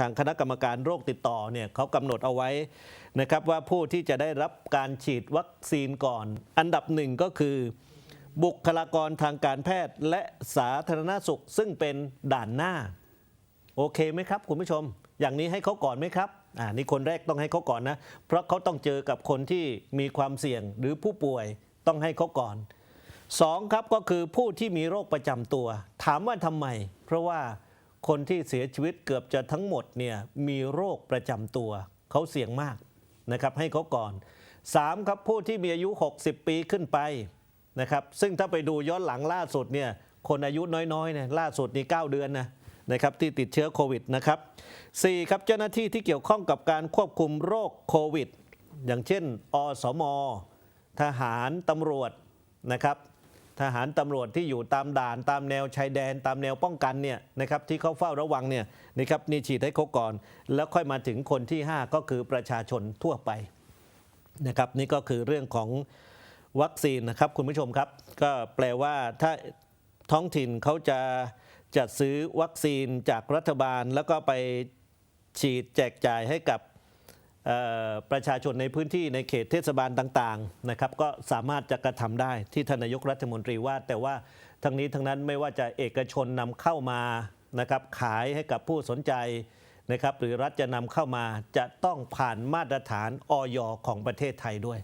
ทางคณะกรรมการโรคติดต่อเนี่ยเขากำหนดเอาไว้นะครับว่าผู้ที่จะได้รับการฉีดวัคซีนก่อน อันดับหนึ่งก็คือ บุคลากรทางการแพทย์และสาธารณสุขซึ่งเป็นด่านหน้า โอเคไหมครับคุณผู้ชม อย่างนี้ให้เขาก่อนไหมครับอ่านี่คนแรกต้องให้เขาก่อนนะ เพราะเขาต้องเจอกับคนที่มีความเสี่ยงหรือผู้ป่วยต้องให้เขาก่อนสองครับก็คือผู้ที่มีโรคประจำตัว ถามว่าทำไม เพราะว่า คนที่เสียชีวิตเกือบจะทั้งหมดเนี่ยมีโรคประจำตัว เขาเสี่ยงมากนะครับให้เขาก่อนสามครับผู้ที่มีอายุ 60 ปีขึ้นไปนะครับซึ่งถ้าไปดูย้อนหลังล่าสุดเนี่ยคนอายุน้อยๆเนี่ยล่าสุดนี่9เดือนนะนะครับที่ติดเชื้อโควิดนะครับสี่ครับเจ้าหน้าที่ที่เกี่ยวข้องกับการควบคุมโรคโควิด อย่างเช่น อสม ทหารตำรวจนะครับ ทหารตำรวจที่อยู่ตามด่านตามแนวชายแดน ตามแนวป้องกันเนี่ยนะครับที่เขาเฝ้าระวังเนี่ยนะครับนี่ฉีดให้เขาก่อน แล้วค่อยมาถึงคนที่ 5 ก็คือประชาชนทั่วไปนะครับนี่ก็คือเรื่องของวัคซีนนะครับคุณผู้ชมครับ ก็แปลว่าถ้าท้องถิ่นเขาจะจัดซื้อวัคซีนจากรัฐบาล แล้วก็ไปฉีดแจกจ่ายให้กับ ประชาชนในพื้นที่ในเขตเทศบาลต่างๆนะครับก็สามารถจะกระทำได้ที่ทนายกรัฐมนตรีว่า แต่ว่าทั้งนี้ทั้งนั้นไม่ว่าจะเอกชนนำเข้ามานะครับขายให้กับผู้สนใจนะครับหรือรัฐจะนำเข้ามาจะต้องผ่านมาตรฐานออยของประเทศไทยด้วย